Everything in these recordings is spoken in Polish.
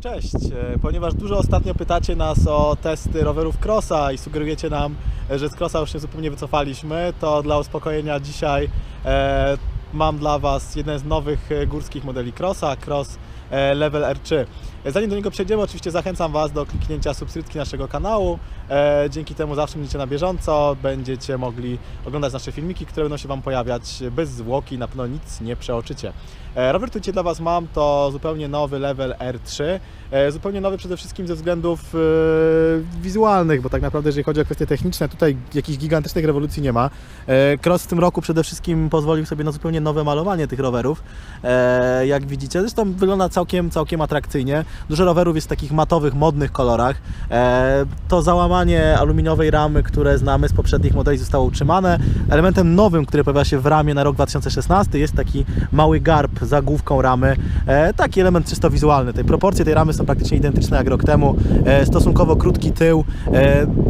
Cześć, e, ponieważ dużo ostatnio pytacie nas o testy rowerów Crossa i sugerujecie nam, e, że z Crossa już się zupełnie wycofaliśmy, to dla uspokojenia dzisiaj e, mam dla Was jeden z nowych górskich modeli Crossa, Cross Level R3. E, Zanim do niego przejdziemy, oczywiście zachęcam Was do kliknięcia subskrypcji naszego kanału. E, dzięki temu zawsze będziecie na bieżąco, będziecie mogli oglądać nasze filmiki, które będą się Wam pojawiać bez zwłoki, na pewno nic nie przeoczycie. E, Rower, który dzisiaj dla Was mam, to zupełnie nowy Level R3. E, Zupełnie nowy przede wszystkim ze względów e, wizualnych, bo tak naprawdę jeżeli chodzi o kwestie techniczne, tutaj jakichś gigantycznych rewolucji nie ma. E, Cross w tym roku przede wszystkim pozwolił sobie na zupełnie nowe malowanie tych rowerów, e, jak widzicie. Zresztą wygląda całkiem, całkiem atrakcyjnie. Dużo rowerów jest w takich matowych, modnych kolorach. E, To załamanie aluminiowej ramy, które znamy z poprzednich modeli zostało utrzymane. Elementem nowym, który pojawia się w ramie na rok 2016 jest taki mały garb za główką ramy. E, Taki element czysto wizualny. Te proporcje tej ramy są praktycznie identyczne jak rok temu. E, Stosunkowo krótki tył.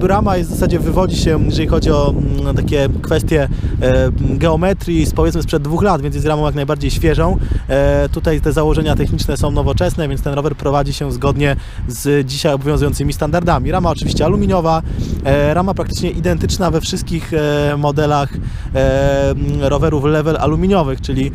Rama jest w zasadzie wywodzi się, jeżeli chodzi o mm, takie kwestie geometrii, z powiedzmy sprzed dwóch lat, więc jest ramą jak najbardziej świeżą. Tutaj te założenia techniczne są nowoczesne, więc ten rower prowadzi się zgodnie z dzisiaj obowiązującymi standardami. Rama oczywiście aluminiowa, e, rama praktycznie identyczna we wszystkich e, modelach e, rowerów level aluminiowych, czyli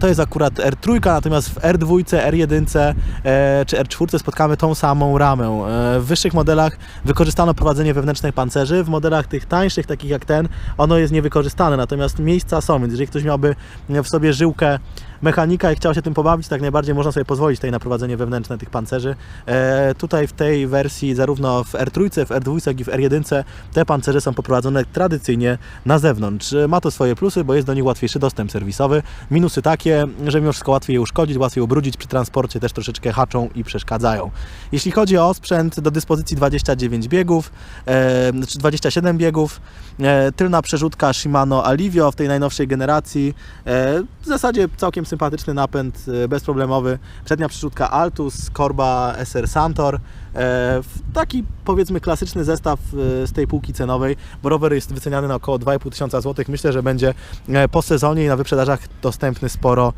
to jest akurat R3, natomiast w R2, R1 e, czy R4 spotkamy tą samą ramę. W wyższych modelach wykorzystano prowadzenie wewnętrznych pancerzy, w modelach tych tańszych, takich jak ten, ono jest niewykorzystane, natomiast miejsca są, więc jeżeli ktoś miałby w sobie żyłkę mechanika i chciał się tym pobawić, tak najbardziej można sobie pozwolić tutaj na prowadzenie wewnętrzne tych pancerzy. E, tutaj w tej wersji, zarówno w R3, w R2, jak i w R1, te pancerze są poprowadzone tradycyjnie na zewnątrz. E, Ma to swoje plusy, bo jest do nich łatwiejszy dostęp serwisowy. Minusy takie, że mimo wszystko łatwiej je uszkodzić, łatwiej ubrudzić przy transporcie, też troszeczkę haczą i przeszkadzają. Jeśli chodzi o sprzęt, do dyspozycji 29 biegów, e, znaczy 27 biegów, e, tylna przerzutka Shimano Alivio w tej najnowszej generacji, e, w zasadzie całkiem sympatyczny napęd, e, bezproblemowy. Przednia przerzutka Altus, korba SR Santor. E, Taki powiedzmy klasyczny zestaw e, z tej półki cenowej, bo rower jest wyceniany na około 2,5 tysiąca złotych. Myślę, że będzie e, po sezonie i na wyprzedażach dostępny sporo,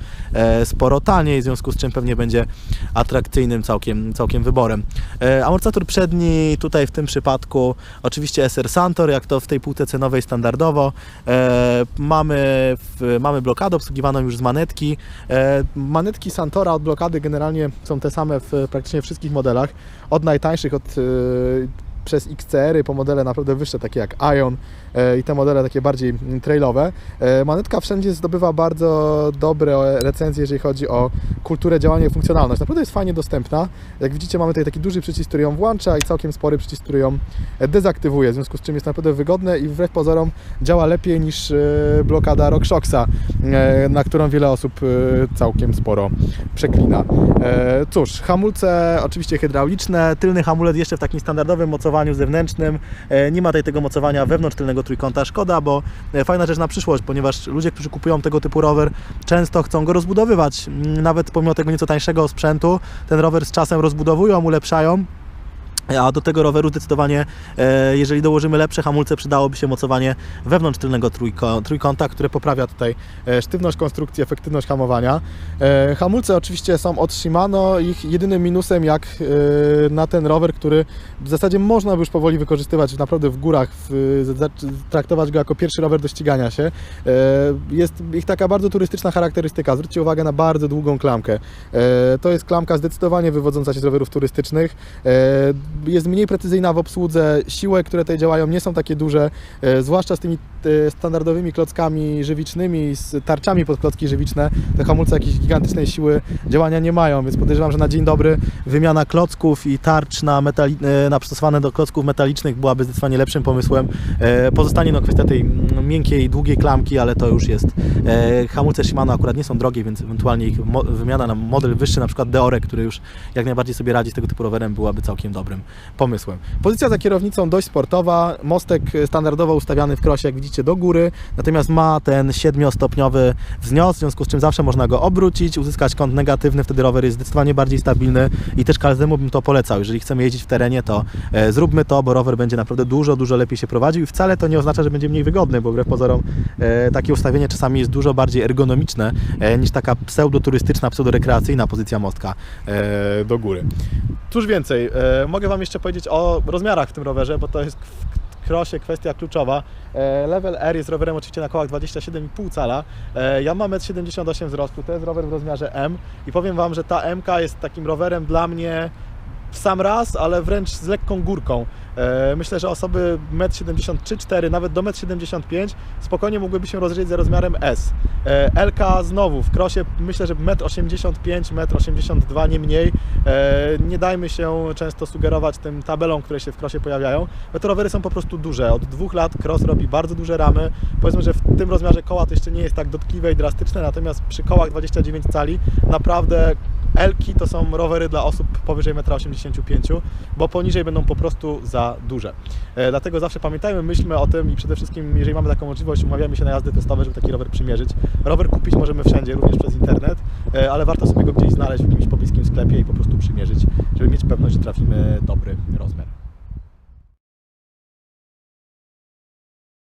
sporo taniej, w związku z czym pewnie będzie atrakcyjnym całkiem, całkiem wyborem. Amortyzator przedni tutaj w tym przypadku oczywiście SR Santor, jak to w tej półce cenowej standardowo. Mamy, mamy blokadę obsługiwaną już z manetki. Manetki Santora od blokady generalnie są te same w praktycznie wszystkich modelach. Od najtańszych, od e, przez XCR-y po modele naprawdę wyższe, takie jak Ion e, i te modele takie bardziej trailowe. E, Manetka wszędzie zdobywa bardzo dobre recenzje, jeżeli chodzi o kulturę działania i funkcjonalność. Naprawdę jest fajnie dostępna. Jak widzicie, mamy tutaj taki duży przycisk, który ją włącza i całkiem spory przycisk, który ją e, dezaktywuje, w związku z czym jest naprawdę wygodne i wbrew pozorom działa lepiej niż blokada RockShoxa, na którą wiele osób całkiem sporo przeklina. Cóż, hamulce oczywiście hydrauliczne, tylny hamulec jeszcze w takim standardowym mocowaniu zewnętrznym. E, Nie ma tutaj tego mocowania wewnątrz tylnego trójkąta. Szkoda, bo e, fajna rzecz na przyszłość, ponieważ ludzie, którzy kupują tego typu rower, często chcą go rozbudowywać. Mm, Nawet pomimo tego nieco tańszego sprzętu, ten rower z czasem rozbudowują, ulepszają. A do tego roweru zdecydowanie, e, jeżeli dołożymy lepsze hamulce, przydałoby się mocowanie wewnątrz tylnego trójkąta, które poprawia tutaj e, sztywność konstrukcji, efektywność hamowania. E, Hamulce oczywiście są od Shimano. Ich jedynym minusem jak na ten rower, który w zasadzie można by już powoli wykorzystywać naprawdę w górach, traktować go jako pierwszy rower do ścigania się. Jest ich taka bardzo turystyczna charakterystyka. Zwróćcie uwagę na bardzo długą klamkę. To jest klamka zdecydowanie wywodząca się z rowerów turystycznych. Jest mniej precyzyjna w obsłudze. Siły, które tutaj działają, nie są takie duże, e, zwłaszcza z tymi standardowymi klockami żywicznymi, z tarczami pod klocki żywiczne. Te hamulce jakiejś gigantycznej siły działania nie mają, więc podejrzewam, że na dzień dobry wymiana klocków i tarcz na, metali- e, na przystosowane do klocków metalicznych byłaby zdecydowanie lepszym pomysłem. E, Pozostanie no kwestia tej mm, miękkiej, długiej klamki, ale to już jest. E, Hamulce Shimano akurat nie są drogie, więc ewentualnie ich wymiana na model wyższy, na przykład Deore, który już jak najbardziej sobie radzi z tego typu rowerem, byłaby całkiem dobrym pomysłem. Pozycja za kierownicą dość sportowa, mostek standardowo ustawiany w krosie, jak widzicie do góry, natomiast ma ten 7-stopniowy wznios, w związku z czym zawsze można go obrócić, uzyskać kąt negatywny, wtedy rower jest zdecydowanie bardziej stabilny i też każdemu bym to polecał. Jeżeli chcemy jeździć w terenie, to e, zróbmy to, bo rower będzie naprawdę dużo, dużo lepiej się prowadził i wcale to nie oznacza, że będzie mniej wygodny, bo wbrew pozorom e, takie ustawienie czasami jest dużo bardziej ergonomiczne e, niż taka pseudoturystyczna, pseudorekreacyjna pozycja mostka e, do góry. Cóż więcej, e, mogę Wam jeszcze powiedzieć o rozmiarach w tym rowerze, bo to jest w krosie kwestia kluczowa. E, Level R jest rowerem oczywiście na kołach 27,5 cala. E, Ja mam 1,78 m wzrostu, to jest rower w rozmiarze M i powiem Wam, że ta MK jest takim rowerem dla mnie w sam raz, ale wręcz z lekką górką. E, Myślę, że osoby 1,73-4, nawet do 1,75 m spokojnie mogłyby się rozdzielić za rozmiarem S. E, LK znowu w krosie myślę, że 1,85 m, 1,82 m, nie mniej. E, Nie dajmy się często sugerować tym tabelom, które się w krosie pojawiają, bo te rowery są po prostu duże. Od dwóch lat cross robi bardzo duże ramy. Powiedzmy, że w tym rozmiarze koła to jeszcze nie jest tak dotkliwe i drastyczne, natomiast przy kołach 29 cali naprawdę Elki to są rowery dla osób powyżej 1,85 m, bo poniżej będą po prostu za duże. E, dlatego zawsze pamiętajmy, myślmy o tym i przede wszystkim, jeżeli mamy taką możliwość, umawiamy się na jazdy testowe, żeby taki rower przymierzyć. Rower kupić możemy wszędzie, również przez internet, e, ale warto sobie go gdzieś znaleźć w jakimś pobliskim sklepie i po prostu przymierzyć, żeby mieć pewność, że trafimy dobry rozmiar.